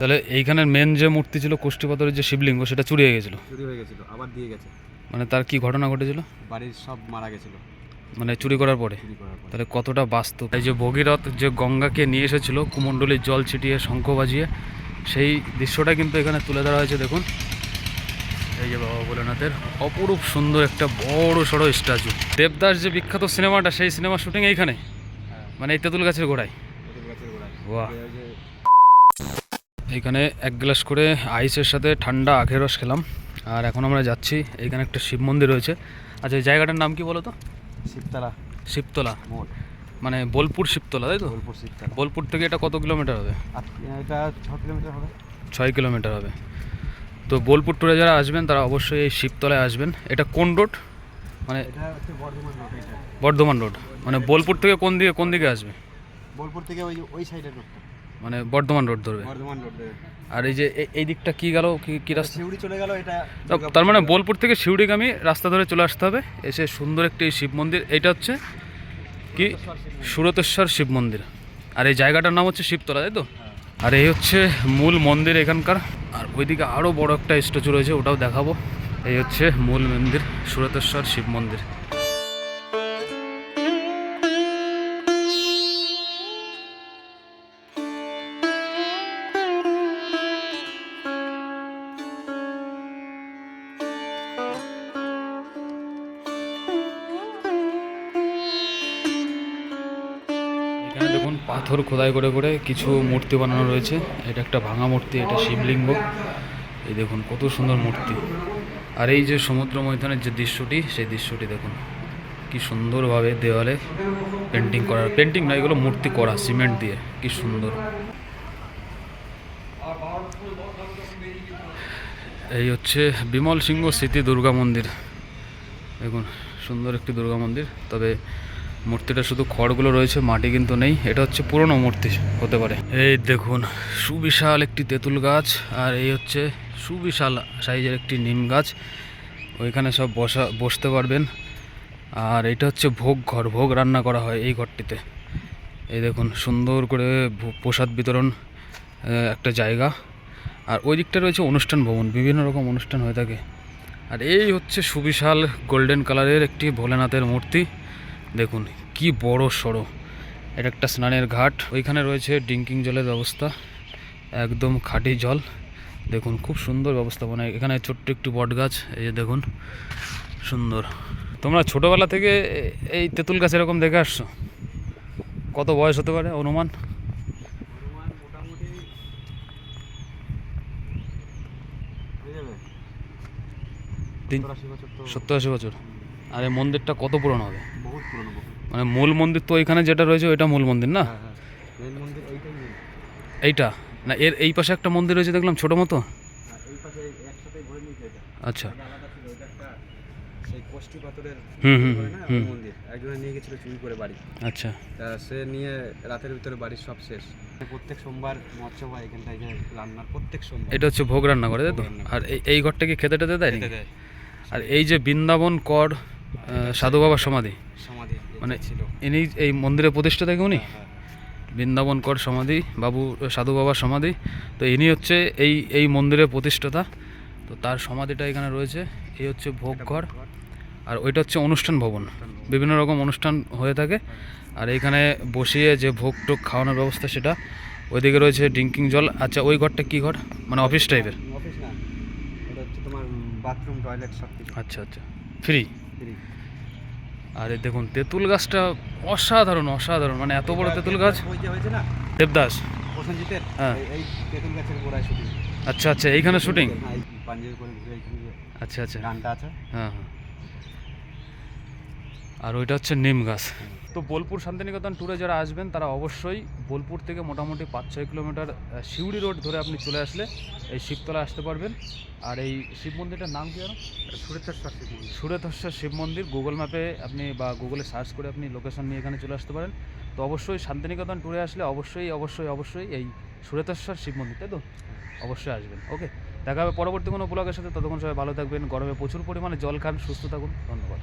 তাহলে এইখানের মেন যে মূর্তি ছিল কোষ্ঠী পাথরের যে শিবলিঙ্গ সেটা চুরি হয়ে গেছিল? চুরি হয়ে গেছিল আবার দিয়ে গেছে। মানে তার কি ঘটনা ঘটেছিল? বাড়ির সব মারা গেছিল। মানে চুরি করার পরে? তাহলে কতটা বাস্তব? এই যে ভগীরথ যে গঙ্গাকে নিয়ে এসেছিল কুমণ্ডলীর জল ছিটিয়ে শঙ্খ বাজিয়ে সেই দৃশ্যটা কিন্তু এখানে তুলে ধরা হয়েছে দেখুন। এই যে বাবা ভোলেনাথের অপরূপ সুন্দর একটা বড় সড়ো স্ট্যাচু। দেবদাস যে বিখ্যাত সিনেমাটা সেই সিনেমা শুটিং এইখানে? হ্যাঁ। মানে এই তেঁতুল গাছের গোড়ায়? ওদের গাছের গোড়ায়। বাহ। এইখানে এক গ্লাস করে আইসের সাথে ঠান্ডা আখের রস খেলাম। আর এখন আমরা যাচ্ছি এইখানে একটা শিব মন্দির রয়েছে। আচ্ছা এই জায়গাটার নাম কি বলো তো শিবতলা। শিবতলা মানে বোলপুর শিবতলা তাই তো? বোলপুর শিবতলা। বোলপুর থেকে এটা কত কিলোমিটার হবে? এটা ছ কিলোমিটার হবে। ছয় কিলোমিটার হবে। তো বোলপুর ট্যুরে যারা আসবেন তারা অবশ্যই এই শিবতলায় আসবেন। এটা কোন রোড? মানে এটা বর্ধমান রোড মানে বোলপুর থেকে কোন দিকে কোন দিকে আসবে? বোলপুর থেকে ওই ওই সাইডের রোডটা মানে বর্ধমান রোড ধরবে। বর্ধমান রোড আর এই যে এই দিকটা কি গেল? কি কি রাস্তা? শিউড়ি চলে গেল এটা তার মানে বোলপুর থেকে শিউড়িগামী রাস্তা ধরে চলে আসতে হবে। এসে সুন্দর একটি শিব মন্দির এটা হচ্ছে কি? সুরতেশ্বর শিব মন্দির। আর এই জায়গাটার নাম হচ্ছে শিবতলা তাই তো? আর এই হচ্ছে মূল মন্দির এখানকার। আর ওইদিকে আরও বড় একটা স্ট্যাচু রয়েছে ওটাও দেখাবো। এই হচ্ছে মূল মন্দির সুরতেশ্বর শিব মন্দির। এখানে দেখুন, পাথর খোদাই করে করে কিছু মূর্তি বানানো রয়েছে। এটা একটা ভাঙা মূর্তি, এটা শিবলিঙ্গ। এই দেখুন, কত সুন্দর মূর্তি। আর এই যে সমুদ্র মৈদানের যে দৃশ্যটি, সেই দৃশ্যটি দেখুন। কি সুন্দরভাবে দেওয়ালে পেন্টিং করা। পেন্টিং না, এগুলো মূর্তি করা সিমেন্ট দিয়ে। কি সুন্দর। এই হচ্ছে বিমল সিংহ স্মৃতি দুর্গা মন্দির। দেখুন, সুন্দর একটি দুর্গা মন্দির। তবে মূর্তিটা শুধু খড়গুলো রয়েছে, মাটি কিন্তু নেই। এটা হচ্ছে পুরনো মূর্তি, হতে পারে। এই দেখুন, সুবিশাল একটি তেঁতুল গাছ, আর এই হচ্ছে সুবিশাল সাইজের একটি নিম গাছ। ওইখানে সব বসা, বসতে পারবেন। আর এটা হচ্ছে ভোগ ঘর, ভোগ রান্না করা হয় এই ঘরটিতে। এই দেখুন, সুন্দর করে প্রসাদ বিতরণ একটা জায়গা। আর ওই দিকটা রয়েছে অনুষ্ঠান ভবন, বিভিন্ন রকম অনুষ্ঠান হয়ে থাকে। আর এই হচ্ছে সুবিশাল গোল্ডেন কালারের একটি ভোলেনাথের মূর্তি। দেখুন, কি বড় সড়ো। এটা একটা স্নানের ঘাট। ওইখানে রয়েছে ড্রিঙ্কিং জলের ব্যবস্থা, একদম খাঁটি জল। দেখুন, খুব সুন্দর ব্যবস্থাপনা এখানে ছোট্ট একটু বট গাছ এই যে দেখুন, সুন্দর। তোমরা ছোটোবেলা থেকে এই তেঁতুল গাছ এরকম দেখে আসছো? কত বয়স হতে পারে অনুমান? সত্তর আশি বছর আর এই মন্দিরটা কত পুরনো হবে? বহুত পুরনো মানে মূল মন্দির তো ওইখানে যেটা রয়েছে ওইটা মূল মন্দির না? হ্যাঁ হ্যাঁ। এইটা? না এর এই পাশে একটা মন্দির রয়েছে দেখলাম ছোটো মতো? হ্যাঁ আচ্ছা। হুম, হুম, হুম। মন্দির। একজনে নিয়ে গেছিল চুরি করে বাড়ি। আচ্ছা। তা সে নিয়ে রাতের ভিতরে বাড়ির সব শেষ। প্রত্যেক সোমবার মৎস্য হয় এখানটায় রান্নার প্রত্যেক সোমবার। এটা হচ্ছে ভোগ রান্না করে তাই তো? আর এই- ঘরটা কি খেতে টেতে দেয়। আর এই যে বৃন্দাবন কর সাধু বাবার সমাধি। সমাধি মানে ছিল। ইনি এই মন্দিরের প্রতিষ্ঠা থেকে উনি হ্যাঁ, বৃন্দাবন কর সমাধি বাবু সাধু বাবার সমাধি। তো ইনি হচ্ছে এই এই মন্দিরের প্রতিষ্ঠাতা। তো তার সমাধিটা এখানে রয়েছে। এই হচ্ছে ভোগ ঘর। আর ওইটা হচ্ছে অনুষ্ঠান ভবন। বিভিন্ন রকম অনুষ্ঠান হয়ে থাকে। আর এইখানে বসিয়ে যে ভোগ টোগ খাওয়ানোর ব্যবস্থা সেটা ওইদিকে রয়েছে ড্রিঙ্কিং জল। আচ্ছা ওই ঘরটা কী ঘর? মানে অফিস টাইপের? অফিস না এটা হচ্ছে তোমার বাথরুম টয়লেট সব আচ্ছা আচ্ছা। ফ্রি? ফ্রি। আর এই দেখুন তেঁতুল গাছটা অসাধারণ অসাধারণ। মানে এত বড় তেঁতুল গাছ? দেবদাস। প্রসেনজিতের? হ্যাঁ। এই- এই তেঁতুল গাছের গোড়ায় শুটিং। আচ্ছা আচ্ছা এইখানে শুটিং? হ্যাঁ পাঞ্জাবি করে ঘুরে আচ্ছা আচ্ছা। গানটা আছে। হ্যাঁ হ্যাঁ। আর ওইটা হচ্ছে নিম গাছ। তো বোলপুর শান্তিনিকেতন ট্যুরে যারা আসবেন তারা অবশ্যই বোলপুর থেকে মোটামুটি পাঁচ ছয় কিলোমিটার সিউড়ি রোড ধরে আপনি চলে আসলে এই শিবতলা আসতে পারবেন। আর এই শিব মন্দিরটার নাম কি জানো সুরেশ্বর শিব মন্দির। সুরেধস্বর শিব মন্দির। গুগল ম্যাপে আপনি বা গুগলে সার্চ করে আপনি লোকেশন নিয়ে এখানে চলে আসতে পারেন। তো অবশ্যই শান্তিনিকেতন ট্যুরে আসলে অবশ্যই অবশ্যই অবশ্যই এই সুরেতেশ্বর শিব মন্দির তাই তো? অবশ্যই আসবেন। ওকে দেখা হবে পরবর্তী কোনো ব্লগের সাথে। ততক্ষণ সবাই ভালো থাকবেন। গরমে প্রচুর পরিমাণে জল খান সুস্থ থাকুন। ধন্যবাদ।